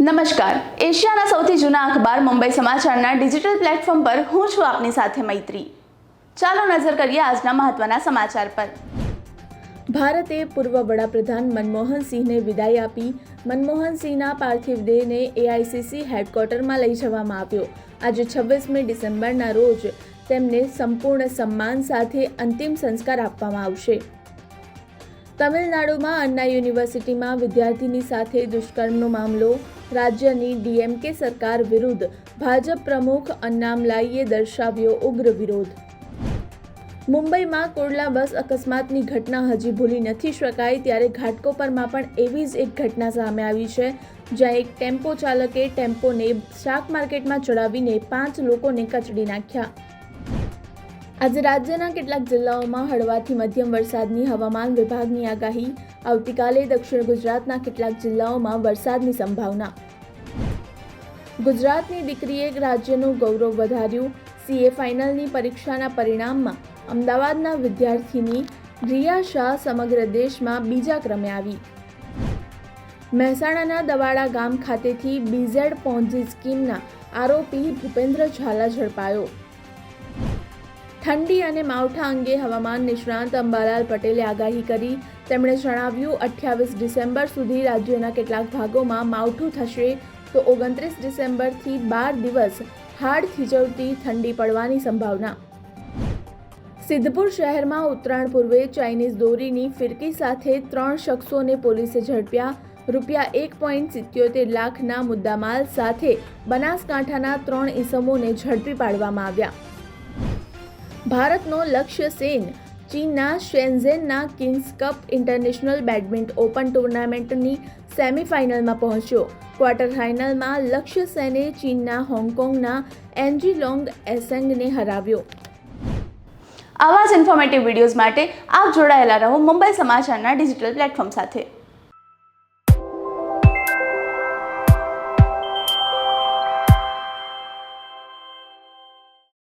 નમસ્કાર. એશિયાના સૌથી જૂના અખબાર મુંબઈ સમાચારના ડિજિટલ પ્લેટફોર્મ પર હું છું આપની સાથે મૈત્રી. ચાલો નજર કરીએ આજના મહત્વના સમાચાર પર. ભારતે પૂર્વ વડાપ્રધાન મનમોહન સિંહને વિદાય આપી. મનમોહન સિંહના પાર્થિવ દેહને એઆઈસીસી હેડક્વાર્ટરમાં લઈ જવામાં આવ્યો. આજે છવ્વીસમી ડિસેમ્બરના રોજ તેમને સંપૂર્ણ સન્માન સાથે અંતિમ સંસ્કાર આપવામાં આવશે. તમિલનાડુમાં અન્ના યુનિવર્સિટીમાં વિદ્યાર્થીની સાથે દુષ્કર્મનો મામલો, રાજ્યની ડીએમકે સરકાર વિરુદ્ધ ભાજપ પ્રમુખ અન્નામલાઈએ દર્શાવ્યો ઉગ્ર વિરોધ. મુંબઈમાં કુર્લા બસ અકસ્માતની ઘટના હજી ભૂલી નથી શકાય, ત્યારે ઘાટકોપરમાં પણ એવી જ એક ઘટના સામે આવી છે, જ્યાં એક ટેમ્પો ચાલકે ટેમ્પોને શાક માર્કેટમાં ચડાવીને પાંચ લોકોને કચડી નાખ્યા. આજે રાજ્યના કેટલાક જિલ્લાઓમાં હળવાથી મધ્યમ વરસાદની હવામાન વિભાગની આગાહી. આવતીકાલે દક્ષિણ ગુજરાતના કેટલાક જિલ્લાઓમાં વરસાદની સંભાવના. ગુજરાતની દીકરીએ રાજ્યનું ગૌરવ વધાર્યું. સીએ ફાઇનલની પરીક્ષાના પરિણામમાં અમદાવાદના વિદ્યાર્થીની રિયા શાહ સમગ્ર દેશમાં બીજા ક્રમે આવી. મહેસાણાના દવાડા ગામ ખાતેથી બીઝેડ પોન્ઝી સ્કીમના આરોપી ભૂપેન્દ્ર ઝાલા ઝડપાયો. ઠંડી અને માવઠા અંગે હવામાન નિષ્ણાંત અંબાલાલ પટેલે આગાહી કરી. તેમણે જણાવ્યું, અઠ્યાવીસ ડિસેમ્બર સુધી રાજ્યના કેટલાક ભાગોમાં માવઠું થશે. તો ઓગણત્રીસ ડિસેમ્બરથી બાર દિવસ હાડ થીજવતી ઠંડી પડવાની સંભાવના. સિદ્ધપુર શહેરમાં ઉત્તરાયણ પૂર્વે ચાઇનીઝ દોરીની ફિરકી સાથે ત્રણ શખ્સોને પોલીસે ઝડપ્યા. રૂપિયા એક પોઈન્ટ સિત્યોતેર લાખના મુદ્દામાલ સાથે બનાસકાંઠાના ત્રણ ઈસમોને ઝડપી પાડવામાં આવ્યા. ભારતનો લક્ષ્ય સેન, ચીનના શેન્ઝેનના Kings Cup International Badminton Open ટુર્નામેન્ટની સેમીફાઇનલમાં પહોંચ્યો. ક્વાર્ટર ફાઇનલમાં લક્ષ્ય સેને ચીનના હોંગકોંગના એન્જી લોંગ એસેંગને હરાવ્યો. આવા જ ઇન્ફોર્મેટિવ વિડીયોઝ માટે આપ જોડાયેલા રહો મુંબઈ સમાચારના ડિજિટલ પ્લેટફોર્મ સાથે.